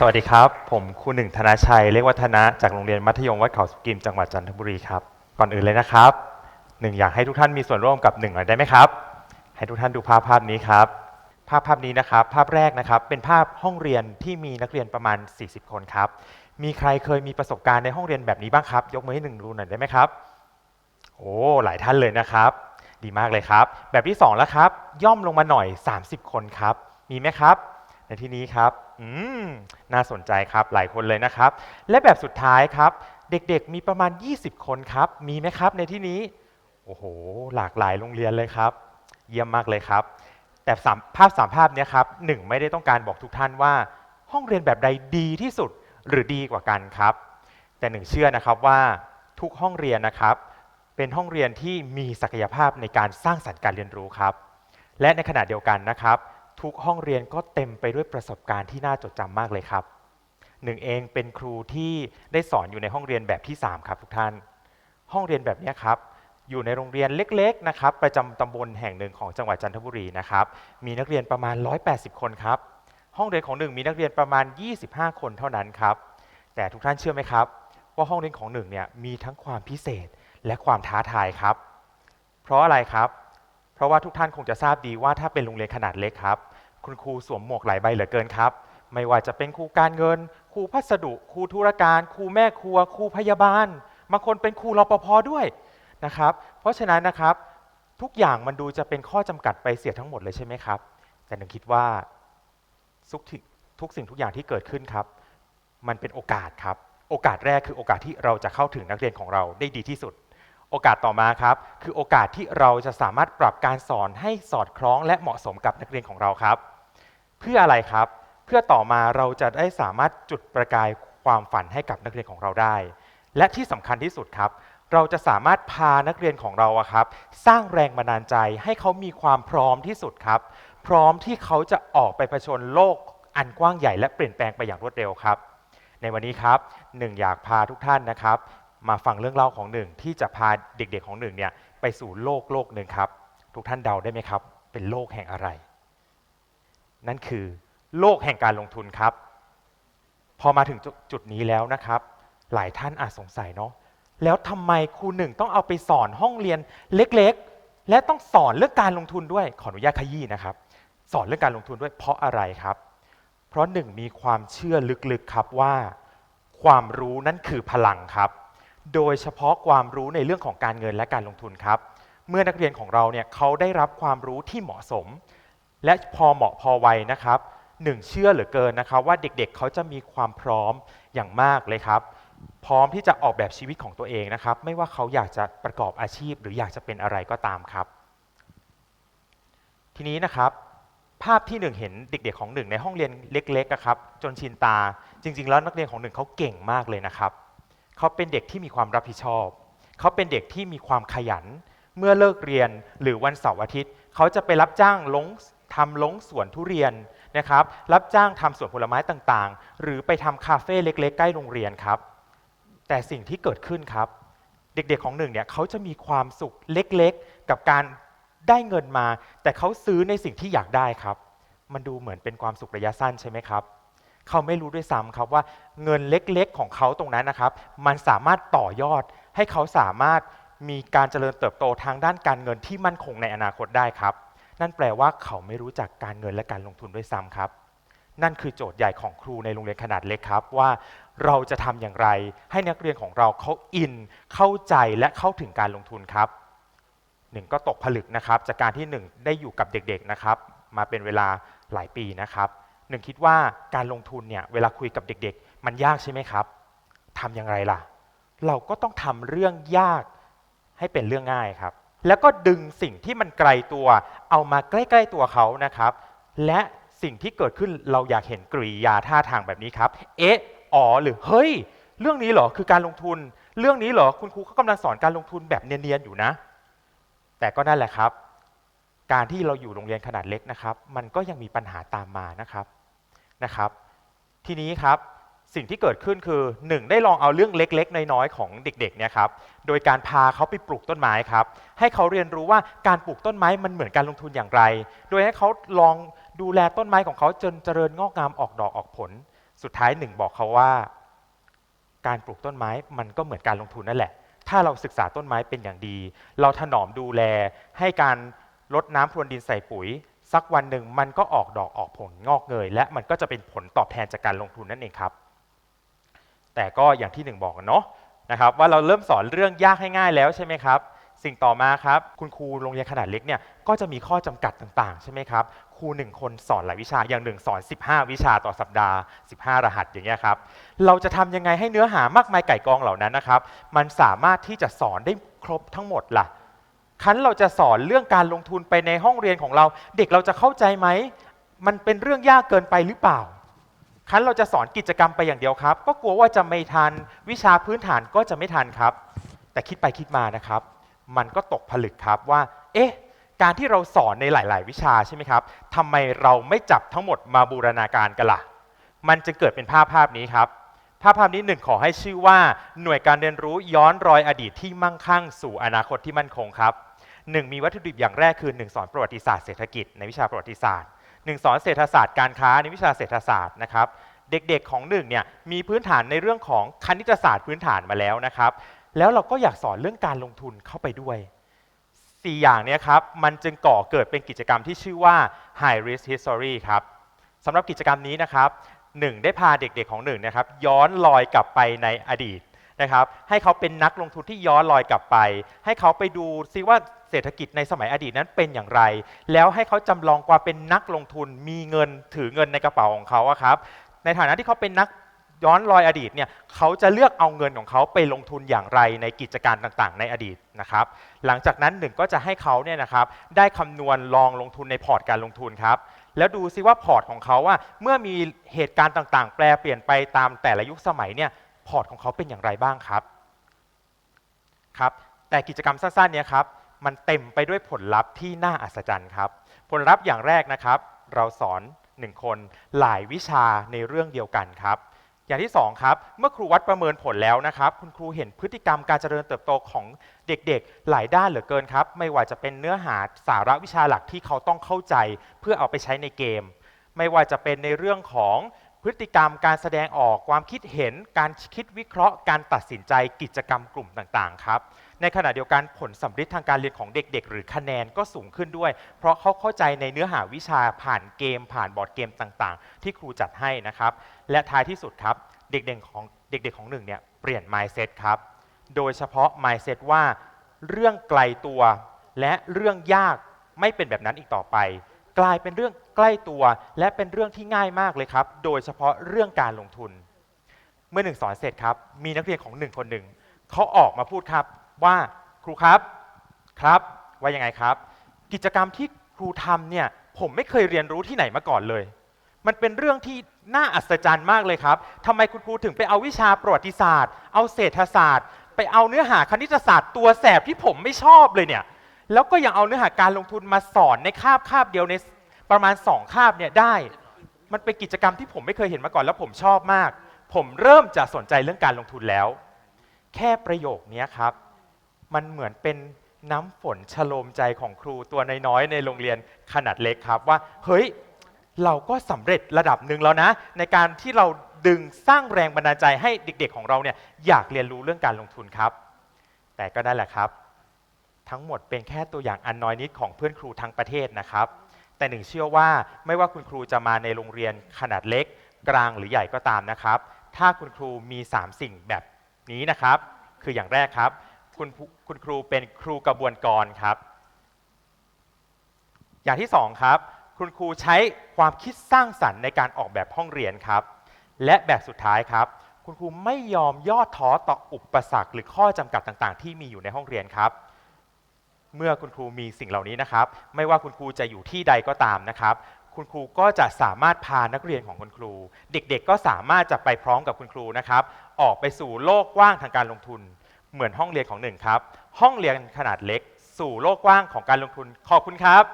สวัสดีครับ ผมครูหนึ่งธนาชัยเลขวัฒนะจากโรงเรียนมัธยมวัดเขาสุกิมจังหวัดจันทบุรีครับ ก่อนอื่นเลยนะครับหนึ่งอยากให้ทุกท่านมีส่วนร่วมกับหนึ่งหน่อยได้ไหมครับ ให้ทุกท่านดูภาพภาพนี้ครับ ภาพภาพนี้นะครับ ภาพแรกนะครับ เป็นภาพห้องเรียนที่มีนักเรียนประมาณ 40 คนครับ มีใครเคยมีประสบการณ์ในห้องเรียนแบบนี้บ้างครับ ยกมือให้หนึ่งดูหน่อยได้ไหมครับ โอ้ หลายท่านเลยนะครับ ดีมากเลยครับ แบบที่2แล้วครับ ย่อมลงมาหน่อย 30 คนครับ มีไหมครับ ในที่นี้ครับ อืมน่าสนใจครับหลายคนเลยนะครับ และแบบสุดท้ายครับ เด็กๆมีประมาณ 20 คนครับ มีไหมครับในที่นี้ โอ้โห หลากหลายโรงเรียนเลยครับ เยี่ยมมากเลยครับ แต่สามภาพสามภาพนี้ครับหนึ่งไม่ได้ต้องการบอกทุกท่านว่า ห้องเรียนแบบใดดีที่สุดหรือดีกว่ากันครับ แต่หนึ่งเชื่อนะครับว่าทุกห้องเรียนนะครับ เป็นห้องเรียนที่มีศักยภาพในการสร้างสรรค์การเรียนรู้ครับ และในขณะเดียวกันนะครับ ทุกห้องเรียนก็เต็มไปด้วยประสบการณ์ที่น่าจดจำมากเลยครับ หนึ่งเองเป็นครูที่ได้สอนอยู่ในห้องเรียนแบบที่ 3 ครับทุกท่าน ห้องเรียนแบบนี้ครับ อยู่ในโรงเรียนเล็กๆนะครับประจำตำบลแห่งหนึ่งของจังหวัดจันทบุรีนะครับ มีนักเรียนประมาณ 180 คนครับ ห้องเรียนของหนึ่งมีนักเรียนประมาณ 25 คนเท่านั้นครับ แต่ทุกท่านเชื่อไหมครับ ว่าห้องเรียนของหนึ่งเนี่ยมีทั้งความพิเศษและความท้าทายครับ เพราะอะไรครับ เพราะว่าทุกท่านคงจะทราบดีว่าถ้าเป็นโรงเรียนขนาดเล็กครับ คุณครูสวมหมวกหลายใบเหลือเกินครับ ไม่ว่าจะเป็นครูการเงิน ครูพัสดุ ครูธุรการ ครูแม่ครัว ครูพยาบาล บางคนเป็นครูรปภด้วยนะครับ เพราะฉะนั้นนะครับทุกอย่างมันดูจะเป็นข้อจำกัดไปเสียทั้งหมดเลยใช่ไหมครับ แต่หนึ่งคิดว่าทุกทุกสิ่งทุกอย่างที่เกิดขึ้นครับ มันเป็นโอกาสครับ โอกาสแรกคือโอกาสที่เราจะเข้าถึงนักเรียนของเราได้ดีที่สุด โอกาสต่อมาครับคือโอกาสที่เราจะสามารถปรับการสอนให้สอดคล้องและเหมาะสมกับนักเรียนของเราครับ เพื่ออะไรครับ เพื่อต่อมาเราจะได้สามารถจุดประกายความฝันให้กับนักเรียนของเราได้ และที่สำคัญที่สุดครับ เราจะสามารถพานักเรียนของเราอะครับ สร้างแรงบันดาลใจให้เขามีความพร้อมที่สุดครับ พร้อมที่เขาจะออกไปเผชิญโลกอันกว้างใหญ่และเปลี่ยนแปลงไปอย่างรวดเร็วครับ ในวันนี้ครับหนึ่งอยากพาทุกท่านนะครับ มาฟังเรื่องเล่าของหนึ่งที่จะพาเด็กๆของหนึ่งเนี่ยไปสู่โลกโลกหนึ่งครับ ทุกท่านเดาได้ไหมครับ เป็นโลกแห่งอะไร นั่นคือโลกแห่งการลงทุนครับ พอมาถึงจุจุดนี้แล้วนะครับ หลายท่านอาจสงสัยเนาะแล้วทำไมครูหนึ่งต้องเอาไปสอนห้องเรียนเล็กๆ และต้องสอนเรื่องการลงทุนด้วยขออนุญาตขยี้นะครับ สอนเรื่องการลงทุนด้วยเพราะอะไรครับ เพราะหนึ่งมีความเชื่อลึกๆครับว่า ความรู้นั่นคือพลังครับ โดยเฉพาะความรู้ในเรื่องของการเงินและการลงทุนครับ เมื่อนักเรียนของเราเนี่ยเขาได้รับความรู้ที่เหมาะสม และพอเหมาะพอไวนะครับหนึ่งเชื่อเหลือเกินนะครับว่าเด็กๆเขาจะมีความพร้อมอย่างมากเลยครับ พร้อมที่จะออกแบบชีวิตของตัวเองนะครับ ไม่ว่าเขาอยากจะประกอบอาชีพ หรืออยากจะเป็นอะไรก็ตามครับ ทีนี้นะครับภาพที่หนึ่งเห็นเด็กๆของหนึ่งในห้องเรียนเล็กๆอะครับจนชินตาจริง ๆ แล้วนักเรียนของหนึ่งเขาเก่งมากเลยนะครับ เขาเป็นเด็กที่มีความรับผิดชอบ เขาเป็นเด็กที่มีความขยัน เมื่อเลิกเรียนหรือวันเสาร์อาทิตย์ เขาจะไปรับจ้างลงทำลงสวนทุเรียนนะครับ รับจ้างทำสวนผลไม้ต่างๆ หรือไปทำคาเฟ่เล็ก ๆ ใกล้โรงเรียนครับ แต่สิ่งที่เกิดขึ้นครับ เด็กๆของหนึ่งเนี่ยเขาจะมีความสุขเล็กๆ กับการได้เงินมา แต่เขาซื้อในสิ่งที่อยากได้ครับ มันดูเหมือนเป็นความสุขระยะสั้นใช่ไหมครับ เขาไม่รู้ด้วยซ้ำครับว่าเงินเล็กๆของเขาตรงนั้นนะครับ มันสามารถต่อยอดให้เขาสามารถมีการเจริญเติบโตทางด้านการเงินที่มั่นคงในอนาคตได้ครับ นั่นแปลว่าเขาไม่รู้จักการเงินและการลงทุนด้วยซ้ำครับ นั่นคือโจทย์ใหญ่ของครูในโรงเรียนขนาดเล็กครับว่าเราจะทำอย่างไรให้นักเรียนของเราเขาอิน เข้าใจและเข้าถึงการลงทุนครับหนึ่งก็ตกผลึกนะครับ จากการที่หนึ่งได้อยู่กับเด็กๆนะครับ มาเป็นเวลาหลายปีนะครับ หนึ่งคิดว่าการลงทุนเนี่ยเวลาคุยกับเด็กๆ มันยากใช่ไหมครับทำอย่างไรล่ะ เราก็ต้องทำเรื่องยากให้เป็นเรื่องง่ายครับ แล้วก็ดึงสิ่งที่มันไกลตัว เอามาใกล้ๆตัวเขานะครับ และสิ่งที่เกิดขึ้นเราอยากเห็นกริยาท่าทางแบบนี้ครับ เอ๊ะอ๋อหรือเฮ้ย เรื่องนี้เหรอคือการลงทุน เรื่องนี้เหรอคุณครูเขากำลังสอนการลงทุนแบบเนียนๆอยู่นะ แต่ก็นั่นแหละครับ การที่เราอยู่โรงเรียนขนาดเล็กนะครับ มันก็ยังมีปัญหาตามมานะครับ นะครับ ทีนี้ครับสิ่งที่เกิดขึ้นคือหนึ่งได้ลองเอาเรื่องเล็ก ๆ น้อยๆของเด็กๆเนี่ยครับโดยการพาเขาไปปลูกต้นไม้ครับให้เขาเรียนรู้ว่าการปลูกต้นไม้มันเหมือนการลงทุนอย่างไร โดยให้เขาลองดูแลต้นไม้ของเขาจนเจริญงอกงามออกดอกออกผล สุดท้ายหนึ่งบอกเขาว่า การปลูกต้นไม้มันก็เหมือนการลงทุนนั่นแหละ ถ้าเราศึกษาต้นไม้เป็นอย่างดี เราถนอมดูแลให้การลดน้ำพรวนดินใส่ปุ๋ย สักวันหนึ่งมันก็ออกดอกออกผลงอกเงย และมันก็จะเป็นผลตอบแทนจากการลงทุนนั่นเองครับ แต่ก็อย่างที่หนึ่งบอกเนาะนะครับว่าเราเริ่มสอนเรื่องยากให้ง่ายแล้วใช่ไหมครับ สิ่งต่อมาครับ คุณครูโรงเรียนขนาดเล็กเนี่ยก็จะมีข้อจำกัดต่างๆ ใช่ไหมครับครูหนึ่งคนสอนหลายวิชาอย่างหนึ่งสอน 15 วิชาต่อสัปดาห์ 15 รหัสอย่างเงี้ยครับเราจะทำยังไงให้เนื้อหามากมายไก่กองเหล่านั้นนะครับ มันสามารถที่จะสอนได้ครบทั้งหมดล่ะ คันเราจะสอนเรื่องการลงทุนไปในห้องเรียนของเรา เด็กเราจะเข้าใจไหม มันเป็นเรื่องยากเกินไปหรือเปล่า คันเราจะสอนกิจกรรมไปอย่างเดียวครับ ก็กลัวว่าจะไม่ทันวิชาพื้นฐานก็จะไม่ทันครับ แต่คิดไปคิดมานะครับ มันก็ตกผลึกครับว่า เอ๊ะ การที่เราสอนในหลาย ๆ วิชาใช่ไหมครับทำไมเราไม่จับทั้งหมดมาบูรณาการกันล่ะ มันจะเกิดเป็นภาพภาพนี้ครับภาพภาพนี้หนึ่งขอให้ชื่อว่าหน่วยการเรียนรู้ย้อนรอยอดีตที่มั่งคั่งสู่อนาคตที่มั่นคงครับ หนึ่งมีวัตถุดิบอย่างแรกคือหนึ่งสอนประวัติศาสตร์เศรษฐกิจในวิชาประวัติศาสตร์หนึ่งสอนเศรษฐศาสตร์การค้าในวิชาเศรษฐศาสตร์นะครับเด็กๆของหนึ่งเนี่ยมีพื้นฐานในเรื่องของคณิตศาสตร์พื้นฐานมาแล้วนะครับ แล้วเราก็อยากสอนเรื่องการลงทุนเข้าไปด้วย 4 อย่างเนี้ครับมันจึงก่อเกิดเป็นกิจกรรมที่ชื่อว่า High Risk History ครับสำหรับกิจกรรมนี้นะครับหนึ่งได้พาเด็กๆของหนึ่งนะครับย้อนลอยกลับไปในอดีต นะครับให้เขาเป็นนักลงทุนที่ย้อนลอยกลับไป ให้เขาไปดูซิว่าเศรษฐกิจในสมัยอดีตนั้นเป็นอย่างไร แล้วให้เขาจำลองความเป็นนักลงทุนมีเงินถือเงินในกระเป๋าของเขาอะครับในฐานะที่เขาเป็นนักย้อนรอยอดีตเนี่ยเขาจะเลือกเอาเงินของเขาไปลงทุนอย่างไรในกิจการต่างๆ ในอดีตนะครับ หลังจากนั้นหนึ่งก็จะให้เขาเนี่ยนะครับได้คำนวณลองลงทุนในพอร์ตการลงทุนครับ แล้วดูซิว่าพอร์ตของเขาว่าเมื่อมีเหตุการณ์ต่างๆ แปลเปลี่ยนไปตามแต่ละยุคสมัยเนี่ย พอร์ตของเขาเป็นอย่างไรบ้างครับครับ แต่กิจกรรมสั้นๆเนี่ยครับมันเต็มไปด้วยผลลัพธ์ที่น่าอัศจรรย์ครับ ผลลัพธ์อย่างแรกนะครับ เราสอนหนึ่งคนหลายวิชาในเรื่องเดียวกันครับ อย่างที่สองครับ เมื่อครูวัดประเมินผลแล้วนะครับ คุณครูเห็นพฤติกรรมการเจริญเติบโตของเด็กๆ หลายด้านเหลือเกินครับ ไม่ว่าจะเป็นเนื้อหาสาระวิชาหลักที่เขาต้องเข้าใจ เพื่อเอาไปใช้ในเกม ไม่ว่าจะเป็นในเรื่องของ พฤติกรรมการแสดงออกความคิดเห็นการคิดวิเคราะห์ การตัดสินใจกิจกรรมกลุ่มต่าง ๆ ครับ ในขณะเดียวกันผลสัมฤทธิ์ทางการเรียนของเด็ก ๆ หรือคะแนนก็สูงขึ้นด้วย เพราะเขาเข้าใจในเนื้อหาวิชาผ่านเกม ผ่านบอร์ดเกมต่างๆ ที่ครูจัดให้นะครับ และท้ายที่สุดครับ เด็กๆของเด็กๆของหนึ่งเนี่ยเปลี่ยน mindset ครับ โดยเฉพาะ mindset ว่า เรื่องไกลตัว และเรื่องยากไม่เป็นแบบนั้นอีกต่อไป กลายเป็นเรื่องใกล้ตัว และเป็นเรื่องที่ง่ายมากเลยครับ โดยเฉพาะเรื่องการลงทุน เมื่อหนึ่งสอนเสร็จครับ มีนักเรียนของหนึ่งคนหนึ่งเขาออกมาพูดครับว่าครูครับครับ ว่ายังไงครับ กิจกรรมที่ครูทำเนี่ยผมไม่เคยเรียนรู้ที่ไหนมาก่อนเลย มันเป็นเรื่องที่น่าอัศจรรย์มากเลยครับทำไมคุณครูถึงไปเอาวิชาประวัติศาสตร์ เอาเศรษฐศาสตร์ ไปเอาเนื้อหาคณิตศาสตร์ตัวแสบที่ผมไม่ชอบเลยเนี่ย แล้วก็ยังเอาเนื้อหาการลงทุนมาสอนในคาบคาบเดียวในประมาณสองคาบเนี่ยได้ มันเป็นกิจกรรมที่ผมไม่เคยเห็นมาก่อนแล้วผมชอบมาก ผมเริ่มจะสนใจเรื่องการลงทุนแล้ว แค่ประโยคนี้ครับ มันเหมือนเป็นน้ำฝนชโลมใจของครูตัวน้อยๆในโรงเรียนขนาดเล็กครับว่าเฮ้ยเราก็สำเร็จระดับหนึ่งแล้วนะ ในการที่เราดึงสร้างแรงบันดาลใจให้เด็กๆของเราเนี่ยอยากเรียนรู้เรื่องการลงทุนครับ แต่ก็ได้แหละครับ ทั้งหมดเป็นแค่ตัวอย่างอันน้อยนิดของเพื่อนครูทั้งประเทศนะครับ แต่หนึ่งเชื่อว่าไม่ว่าคุณครูจะมาในโรงเรียนขนาดเล็ก กลางหรือใหญ่ก็ตามนะครับ ถ้าคุณครูมี 3 สิ่งแบบนี้นะครับ คืออย่างแรกครับ คุณคุณครูเป็นครูกระบวนกรครับ อย่างที่สองครับ คุณครูใช้ความคิดสร้างสรรค์ในการออกแบบห้องเรียนครับ และแบบสุดท้ายครับคุณครูไม่ยอมย่อท้อต่ออุปสรรคหรือข้อจำกัดต่างๆ ที่มีอยู่ในห้องเรียนครับ เมื่อคุณครูมีสิ่งเหล่านี้นะครับ ไม่ว่าคุณครูจะอยู่ที่ใดก็ตามนะครับ คุณครูก็จะสามารถพานักเรียนของคุณครู เด็กๆ ก็สามารถจะไปพร้อมกับคุณครูนะครับ ออกไปสู่โลกกว้างทางการลงทุน เหมือนห้องเรียนของหนึ่งครับ ห้องเรียนขนาดเล็ก สู่โลกกว้างของการลงทุน ขอบคุณครับ